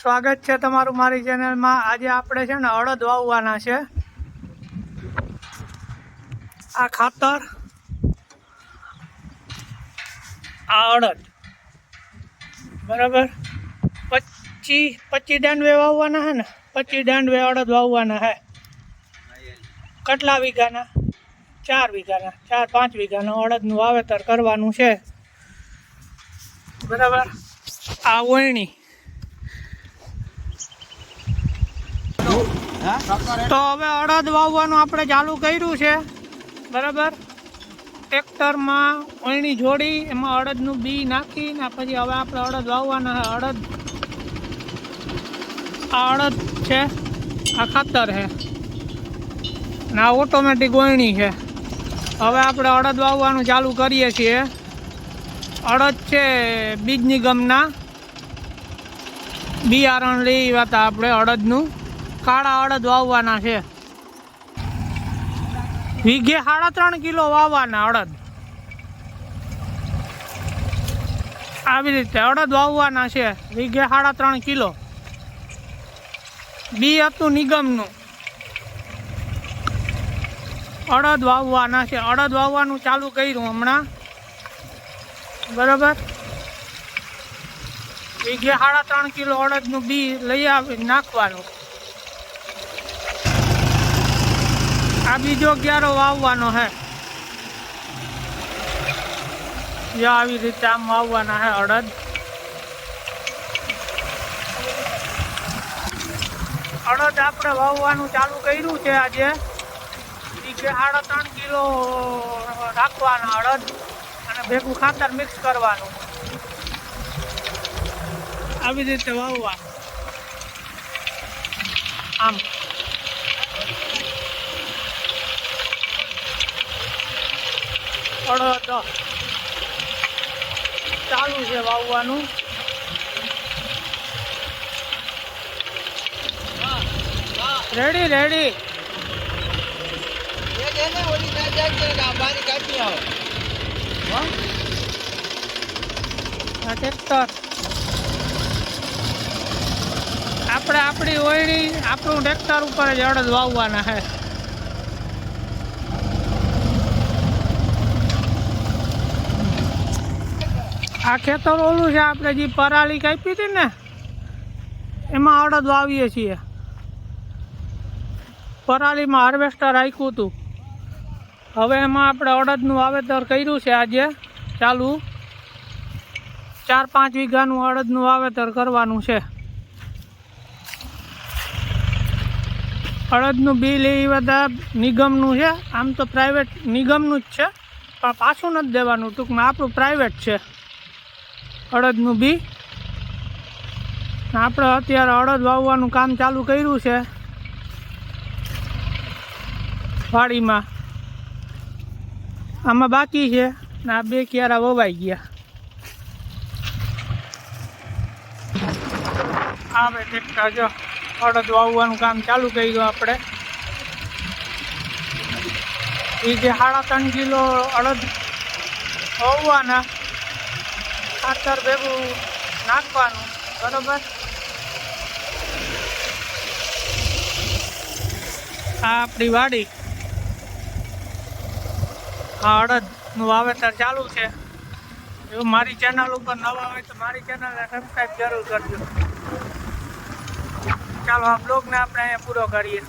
સ્વાગત છે તમારું મારી ચેનલમાં. આજે આપણે છે ને અડદ વાવવાના છે. આ ખાતર, આ અડદ બરાબર? પચીસ પચીસ દાંડવે વાવવાના હે ને? પચીસ દાંડવે અડદ વાવવાના હે કેટલા વીઘાના? ચાર વીઘાના. ચાર, પાંચ વીઘાના અડદનું વાવેતર કરવાનું છે. બરાબર? આ વણણી તો હવે અડદ વાવવાનું આપણે ચાલુ કર્યું છે. બરાબર? ટ્રેક્ટરમાં ઓયણી જોડી, એમાં અડદનું બી નાખી ને પછી હવે આપણે અડદ વાવવાના છે. અડદ, આ અડદ છે, આ ખાતર છે. ને આ ઓટોમેટિક ઓયણી છે. હવે આપણે અડદ વાવવાનું ચાલુ કરીએ છીએ. અડદ છે બીજ નિગમના. બિયારણ લઈ હતા આપણે અડદનું. કાળા અડદ વાવવાના છે. વીઘે સાડા ત્રણ કિલો વાવવાના અડદ. આવી રીતે અડદ વાવવાના છે. વીઘે સાડા ત્રણ કિલો. બી હતું નિગમનું. અડદ વાવવાના છે. અડદ વાવવાનું ચાલુ કર્યું હમણાં. બરાબર? વીઘે સાડા ત્રણ કિલો અડદનું બી લઈ આવી નાખવાનું. બીજો ક્યારો વાવવાનો હે? આવી રીતે આમ વાવવાના હે અડદ. અડદ આપણે વાવવાનું ચાલુ કર્યું છે આજે. સાડા ત્રણ કિલો રાખવાના અડદ અને ભેગું ખાતર મિક્સ કરવાનું. આવી રીતે વાવવાનું. આમ. અડદ. ચાલુ છે વાવવાનું. રેડી રેડી આપણે આપણી ઓયડી આપણું ટ્રેક્ટર ઉપર જ અડદ વાવવાના છે. આ ખેતર ઓલું છે, આપણે જે પરાળી કાપી હતી ને, એમાં અડદ વાવીએ છીએ. પરાળીમાં હાર્વેસ્ટર રાખ્યું હતું. હવે એમાં આપણે અડદનું વાવેતર કર્યું છે આજે, ચાલુ. ચાર પાંચ વીઘાનું અડદનું વાવેતર કરવાનું છે. અડદનું બિલ એ બધા નિગમનું છે, આમ તો પ્રાઇવેટ નિગમનું જ છે, પણ પાછું નથી દેવાનું, ટૂંકમાં આપણું પ્રાઇવેટ છે. અડદનું બી. આપણે અત્યારે અડદ વાવવાનું કામ ચાલુ કર્યું છે. વાડીમાં. આમાં બાકી છે. ને આ બે ક્યારા વવાઈ ગયા. આવે ટ્રેક્ટર જો અડદ વાવવાનું કામ ચાલુ કર્યું આપણે. એ જે સાડા ત્રણ કિલો અડદ વાવવાના ખાતર ભેગું નાખવાનું, બરોબર? આ આપણી વાડી. આ અડદનું વાવેતર ચાલુ છે. જો મારી ચેનલ ઉપર નવા હોય તો મારી ચેનલને સબસ્ક્રાઈબ જરૂર કરજો. ચાલો, આ બ્લોગને આપણે અહીંયા પૂરો કરીએ.